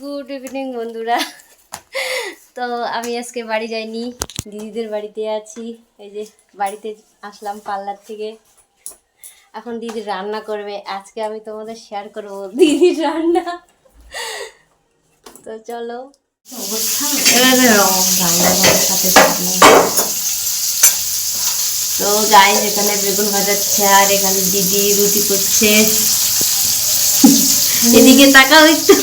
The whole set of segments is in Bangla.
গুড ইভিনিং, বন্ধুরা। তো আমি আজকে বাড়ি যাইনি, দিদিদের বাড়িতে আছি। এই যে বাড়িতে আসলাম পার্লার থেকে। এখন দিদি রান্না করবে। আজকে আমি তোমাদের শেয়ার করব দিদির রান্না। তো চলো। তো গাইজ এখানে বেগুন ভাজাচ্ছে আর এখানে দিদি রুটি করছে। এদিকে তাকাও একটু।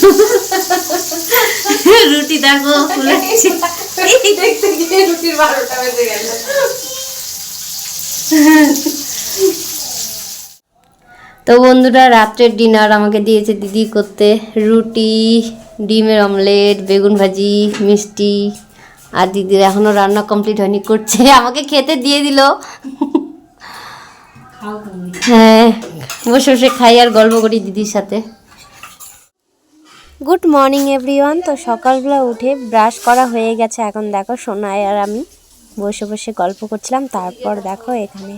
রুটি দেখো ফুলাচ্ছে দেখতে গিয়ে রুটির বারোটা বেজে গেল। তো বন্ধুরা রাত্রের ডিনার আমাকে দিয়েছে দিদি করতে। রুটি ডিমের অমলেট বেগুন ভাজি মিষ্টি। আর দিদির এখনও রান্না কমপ্লিট হয়নি করছে। আমাকে খেতে দিয়ে দিল। হ্যাঁ বসে বসে খাই আর গল্প করি দিদির সাথে। গুড মর্নিং এভরিওয়ান তো সকালবেলা উঠে ব্রাশ করা হয়ে গেছে। এখন দেখো সোনায় আর আমি বসে বসে গল্প করছিলাম। তারপর দেখো এখানে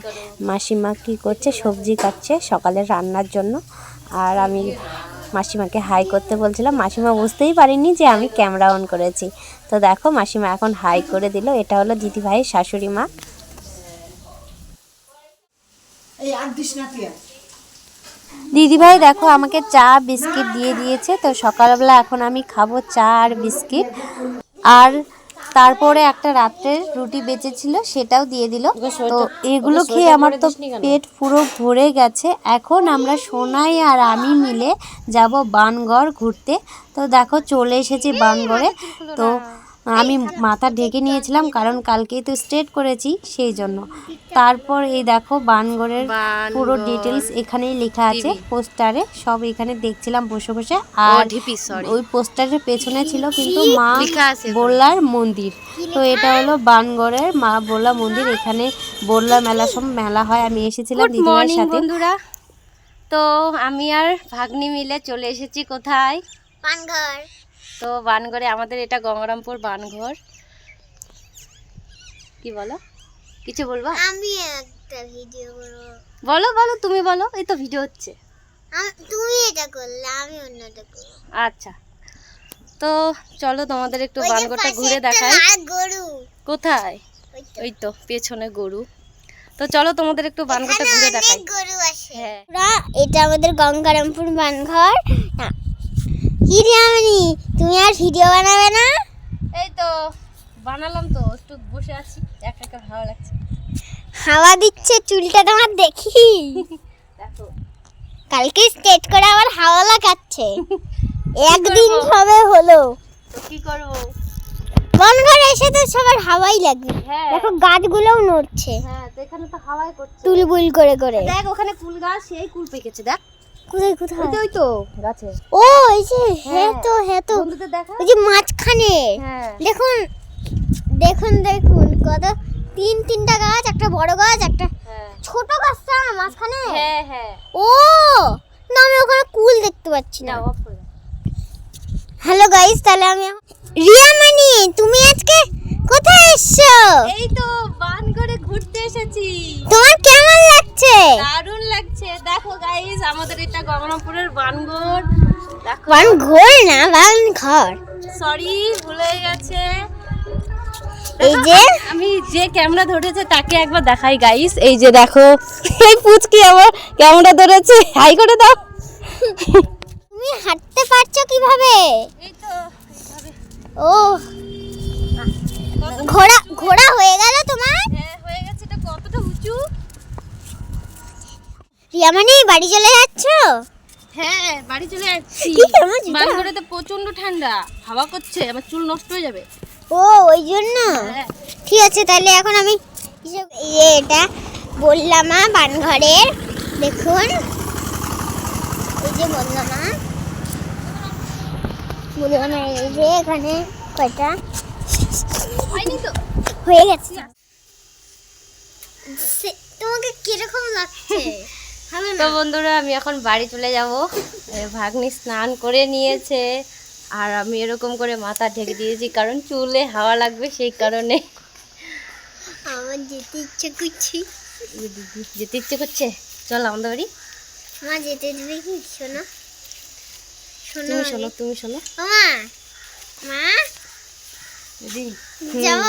মাসিমা কি করছে? সবজি কাটছে সকালের রান্নার জন্য। আর আমি মাসিমাকে হাই করতে বলছিলাম। মাসিমা বুঝতেই পারিনি যে আমি ক্যামেরা অন করেছি। তো দেখো মাসিমা এখন হাই করে দিল। এটা হলো দিদিভাইয়ের শাশুড়ি মা। এই আর। দিদিভাই দেখো আমাকে চা বিস্কিট দিয়ে দিয়েছে। তো সকালবেলা এখন আমি খাব চা আর বিস্কিট। আর তারপরে একটা রাত্রের রুটি বেঁচেছিল সেটাও দিয়ে দিল। তো এগুলো খেয়ে আমার তো পেট পুরো ভরে গেছে। এখন আমরা সোনাই আর আমি মিলে যাব বানগড় ঘুরতে। তো দেখো চলে এসেছি বানগড়ে। তো আমি মাথা ঢেকে নিয়েছিলাম কারণ কালকেই তো স্ট্রেট করেছি সেই জন্য। তারপর এই দেখো বানগড়ের পুরো ডিটেলস এখানেই লেখা আছে পোস্টারে। সব এখানে দেখছিলাম বসে বসে। আর ওই পোস্টারের পেছনে ছিল কিন্তু মা বোল্লার মন্দির। তো এটা হলো বানগড়ের মা বোল্লা মন্দির। এখানে বোল্লা মেলা সব মেলা হয়। আমি এসেছিলাম দিদিমার সাথে। বন্ধুরা। তো আমি আর ভাগ্নি মিলে চলে এসেছি কোথায়? পানঘর তো বানগড়ে আমাদের এটা গঙ্গারামপুর বানঘর। কি বলো? কিছু বলবা? আমি একটা ভিডিও করব। বলো বলো তুমি বলো এই তো ভিডিও হচ্ছে। তুমি এটা করলে আমি অন্যটা করব। আচ্ছা। তো চলো তোমাদের একটু বানগড়টা ঘুরে দেখাই। গরু। কোথায়? ওই তো। পেছনে গরু। তো চলো তোমাদের একটু এখানে ঘুরে দেখাই। গরু আছে। হ্যাঁ। এটা আমাদের গঙ্গারামপুর বানঘর। কি তুমি আর ভিডিও বানাবে না? এই তো বানালাম তো একটু বসে আছি একা একা ভালো লাগছে। হাওয়া দিচ্ছে চুলটা তোমার দেখি। দেখো। কালকে স্টেট করে আবার হাওয়া লাগাচ্ছে। একদিন সবে হলো। তো কি করব? বনঘর এসে তো সবার হাওয়াই লাগবে। হ্যাঁ। দেখো গাছগুলোও নড়ছে। হ্যাঁ তো এখানে তো হাওয়াই করছে। তুলবুল করে করে। দেখ ওখানে কুল গাছ সেই কুল পেকেছে দেখ। কোথায় কোথায়? ওই তো গাছে। ও এই যে হ্যাঁ তো হ্যাঁ। তো। ওই যে মাঝখানে। হ্যাঁ। দেখুন দেখুন দেখুন কত তিন তিনটা গাছ একটা বড় গাছ একটা হ্যাঁ। ছোট গাছটা মাঝখানে। হ্যাঁ হ্যাঁ। ও না আমি ওখানে কুল দেখতে পাচ্ছি না। হ্যালো গাইস তাহলে আমি রিয়া মানি তুমি আজকে কোথায় এসছো? এই তো বান করে ঘুরতে এসেছি। তোমার কেমন লাগছে? দারুণ আমাদের এটা গঙ্গারামপুরের বানগড়। দেখো। বান ঘোর না বান ঘর সরি ভুলে গেছে। এই যে? আমি যে ক্যামেরা ধরেছে তাকে একবার দেখাই গাইস এই যে দেখো এই পুচকি আমার ক্যামেরা ধরেছে। হাই করে দাও। তুমি হাঁটতে পারছ কীভাবে? এই তো ও। ঘোড়া ঘোড়া হয়ে গেল তোমার? হ্যাঁ হয়ে গেছে এটা কতটা উঁচু? রিয়ামানি বাড়ি চলে যাচ্ছ? হ্যাঁ বাড়ি চলে যাচ্ছি। কি আমার জুতা? তো? প্রচণ্ড ঠান্ডা। হাওয়া করছে আমার চুল নষ্ট হয়ে যাবে। ও ওই জন্য? হ্যাঁ। ঠিক আছে তাহলে এখন আমি এটা বললাম বানঘরের দেখুন। এই যে বললাম বললাম এই যে এখানে কয়টা? হয়ে গেছে। তোমাকে কীরকম লাগছে? তো বন্ধুরা আমি এখন বাড়ি চলে যাব। ভাগ্নি স্নান করে নিয়েছে। আর আমি এরকম করে মাথা ঢেকে দিয়েছি কারণ চুলে হাওয়া লাগবে সেই কারণে। আমার যেতে ইচ্ছে করছি। যেতে ইচ্ছে করছে? চল আমাদের বাড়ি। মা যেতে দেবে কি? শোনো। শোনো তুমি শোনো তুমি শোনো। মা। মা? দিদি যাব?